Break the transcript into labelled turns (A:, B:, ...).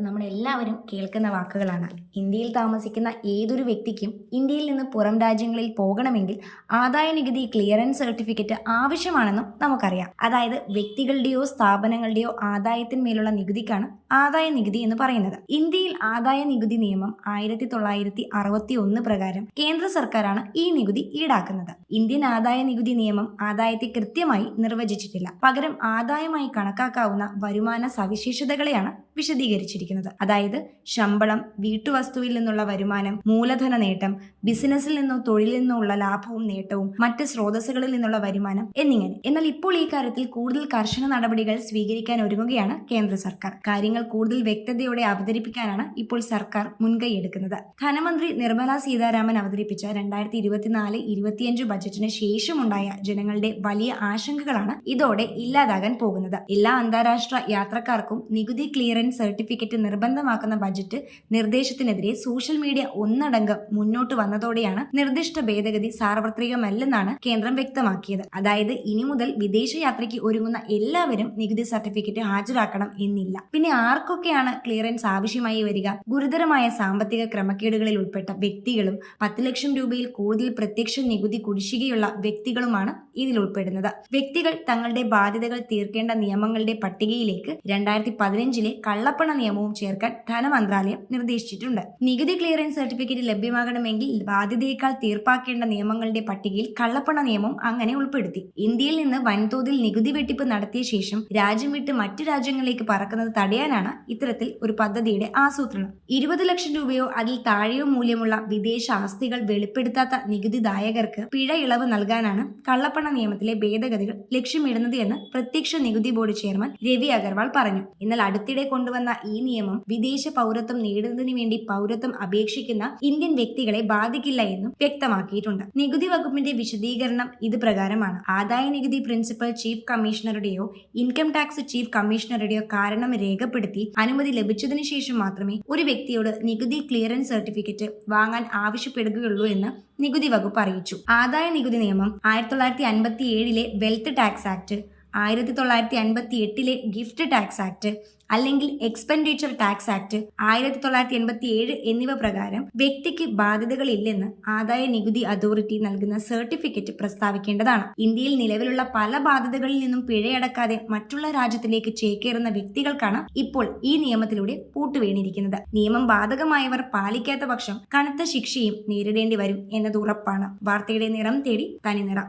A: നമ്മളെല്ലാവരും കേൾക്കുന്ന വാക്കുകളാണ്. ഇന്ത്യയിൽ താമസിക്കുന്ന ഏതൊരു വ്യക്തിക്കും ഇന്ത്യയിൽ നിന്ന് പുറം രാജ്യങ്ങളിൽ പോകണമെങ്കിൽ ആദായ നികുതി ക്ലിയറൻസ് സർട്ടിഫിക്കറ്റ് ആവശ്യമാണെന്നും നമുക്കറിയാം. അതായത് വ്യക്തികളുടെയോ സ്ഥാപനങ്ങളുടെയോ ആദായത്തിന്മേലുള്ള നികുതിക്കാണ് ആദായ നികുതി എന്ന് പറയുന്നത്. ഇന്ത്യയിൽ ആദായ നികുതി നിയമം ആയിരത്തി തൊള്ളായിരത്തി അറുപത്തി ഒന്ന് പ്രകാരം കേന്ദ്ര സർക്കാരാണ് ഈ നികുതി ഈടാക്കുന്നത്. ഇന്ത്യൻ ആദായ നികുതി നിയമം ആദായത്തെ കൃത്യമായി നിർവചിച്ചിട്ടില്ല. പകരം ആദായമായി കണക്കാക്കാവുന്ന വരുമാന സവിശേഷതകളെയാണ് വിശദീകരിച്ചിരിക്കുന്നത്. അതായത് ശമ്പളം വീട്ടുവസ്തുവിൽ നിന്നുള്ള വരുമാനം മൂലധന നേട്ടം ബിസിനസ്സിൽ നിന്നോ തൊഴിലിൽ നിന്നോ ഉള്ള ലാഭവും നേട്ടവും മറ്റ് സ്രോതസ്സുകളിൽ നിന്നുള്ള വരുമാനം എന്നിങ്ങനെ. എന്നാൽ ഇപ്പോൾ ഈ കാര്യത്തിൽ കൂടുതൽ കർശന നടപടികൾ സ്വീകരിക്കാൻ ഒരുങ്ങുകയാണ് കേന്ദ്ര സർക്കാർ. കാര്യങ്ങൾ കൂടുതൽ വ്യക്തതയോടെ അവതരിപ്പിക്കാനാണ് ഇപ്പോൾ സർക്കാർ മുൻകൈ എടുക്കുന്നത്. ധനമന്ത്രി നിർമ്മല സീതാരാമൻ അവതരിപ്പിച്ച രണ്ടായിരത്തി ഇരുപത്തിനാല് ഇരുപത്തിയഞ്ച് ബജറ്റിന് ശേഷമുണ്ടായ ജനങ്ങളുടെ വലിയ ആശങ്കകളാണ് ഇതോടെ ഇല്ലാതാകാൻ പോകുന്നത്. എല്ലാ അന്താരാഷ്ട്ര യാത്രക്കാർക്കും നികുതി ക്ലിയറൻസ് സർട്ടിഫിക്കറ്റ് നിർബന്ധമാക്കുന്ന ബജറ്റ് നിർദ്ദേശത്തിനെതിരെ സോഷ്യൽ മീഡിയ ഒന്നടങ്കം മുന്നോട്ട് വന്നതോടെയാണ് നിർദ്ദിഷ്ട ഭേദഗതി സാർവത്രികമല്ലെന്നാണ് കേന്ദ്രം വ്യക്തമാക്കിയത്. അതായത് ഇനി മുതൽ വിദേശ യാത്രയ്ക്ക് ഒരുങ്ങുന്ന എല്ലാവരും നികുതി സർട്ടിഫിക്കറ്റ് ഹാജരാക്കണം എന്നില്ല. പിന്നെ ആർക്കൊക്കെയാണ് ക്ലിയറൻസ് ആവശ്യമായി വരിക? ഗുരുതരമായ സാമ്പത്തിക ക്രമക്കേടുകളിൽ ഉൾപ്പെട്ട വ്യക്തികളും പത്ത് ലക്ഷം രൂപയിൽ കൂടുതൽ പ്രത്യക്ഷ നികുതി കുടിശ്ശികയുള്ള വ്യക്തികളുമാണ് ഇതിൽ ഉൾപ്പെടുന്നത്. വ്യക്തികൾ തങ്ങളുടെ ബാധ്യതകൾ തീർക്കേണ്ട നിയമങ്ങളുടെ പട്ടികയിലേക്ക് രണ്ടായിരത്തി പതിനഞ്ചിലെ കള്ളപ്പണ നിയമവും ചേർക്കാൻ ധനമന്ത്രാലയം നിർദ്ദേശിച്ചിട്ടുണ്ട്. നികുതി ക്ലിയറൻസ് സർട്ടിഫിക്കറ്റ് ലഭ്യമാകണമെങ്കിൽ ബാധ്യതയേക്കാൾ തീർപ്പാക്കേണ്ട നിയമങ്ങളുടെ പട്ടികയിൽ കള്ളപ്പണ നിയമം അങ്ങനെ ഉൾപ്പെടുത്തി. ഇന്ത്യയിൽ നിന്ന് വൻതോതിൽ നികുതി വെട്ടിപ്പ് നടത്തിയ ശേഷം രാജ്യം വിട്ട് മറ്റു രാജ്യങ്ങളിലേക്ക് പറക്കുന്നത് തടയാനാണ് ഇത്തരത്തിൽ ഒരു പദ്ധതിയുടെ ആസൂത്രണം. ഇരുപത് ലക്ഷം രൂപയോ അതിൽ താഴെയോ മൂല്യമുള്ള വിദേശ ആസ്തികൾ വെളിപ്പെടുത്താത്ത നികുതിദായകർക്ക് പിഴ ഇളവ് നൽകാനാണ് കള്ളപ്പണ നിയമത്തിലെ ഭേദഗതികൾ ലക്ഷ്യമിടുന്നത് എന്ന് പ്രത്യക്ഷ നികുതി ബോർഡ് ചെയർമാൻ രവി അഗർവാൾ പറഞ്ഞു. എന്നാൽ അടുത്തിടെ കൊണ്ടുവന്ന ഈ നിയമം വിദേശ പൗരത്വം നേടുന്നതിന് വേണ്ടി പൗരത്വം അപേക്ഷിക്കുന്ന ഇന്ത്യൻ വ്യക്തികളെ ബാധിക്കില്ല എന്നും വ്യക്തമാക്കിയിട്ടുണ്ട്. നികുതി വകുപ്പിന്റെ വിശദീകരണം ഇത് പ്രകാരമാണ്. ആദായ നികുതി പ്രിൻസിപ്പൽ ചീഫ് കമ്മീഷണറുടെയോ ഇൻകം ടാക്സ് ചീഫ് കമ്മീഷണറുടെയോ കാരണം രേഖപ്പെടുത്തി അനുമതി ലഭിച്ചതിന് ശേഷം മാത്രമേ ഒരു വ്യക്തിയോട് നികുതി ക്ലിയറൻസ് സർട്ടിഫിക്കറ്റ് വാങ്ങാൻ ആവശ്യപ്പെടുകയുള്ളൂ എന്ന് നികുതി വകുപ്പ് അറിയിച്ചു. ആദായ നികുതി നിയമം ആയിരത്തി തൊള്ളായിരത്തി അൻപത്തി ഏഴിലെ വെൽത്ത് ടാക്സ് ആക്ട് ആയിരത്തി തൊള്ളായിരത്തി അൻപത്തി എട്ടിലെ ഗിഫ്റ്റ് ടാക്സ് ആക്ട് അല്ലെങ്കിൽ എക്സ്പെൻഡിച്ചർ ടാക്സ് ആക്ട് ആയിരത്തി തൊള്ളായിരത്തി എൺപത്തി ഏഴ് എന്നിവ പ്രകാരം വ്യക്തിക്ക് ബാധ്യതകളില്ലെന്ന് ആദായ നികുതി അതോറിറ്റി നൽകുന്ന സർട്ടിഫിക്കറ്റ് പ്രസ്താവിക്കേണ്ടതാണ്. ഇന്ത്യയിൽ നിലവിലുള്ള പല ബാധ്യതകളിൽ നിന്നും പിഴയടക്കാതെ മറ്റുള്ള രാജ്യത്തിലേക്ക് ചേക്കേറുന്ന വ്യക്തികൾക്കാണ് ഇപ്പോൾ ഈ നിയമത്തിലൂടെ പൂട്ടുവീണിരിക്കുന്നത്. നിയമം ബാധകമായവർ പാലിക്കാത്ത പക്ഷം കനത്ത ശിക്ഷയും നേരിടേണ്ടി വരും എന്നത് ഉറപ്പാണ്. വാർത്തയുടെ നിറം തേടി തനി നിറം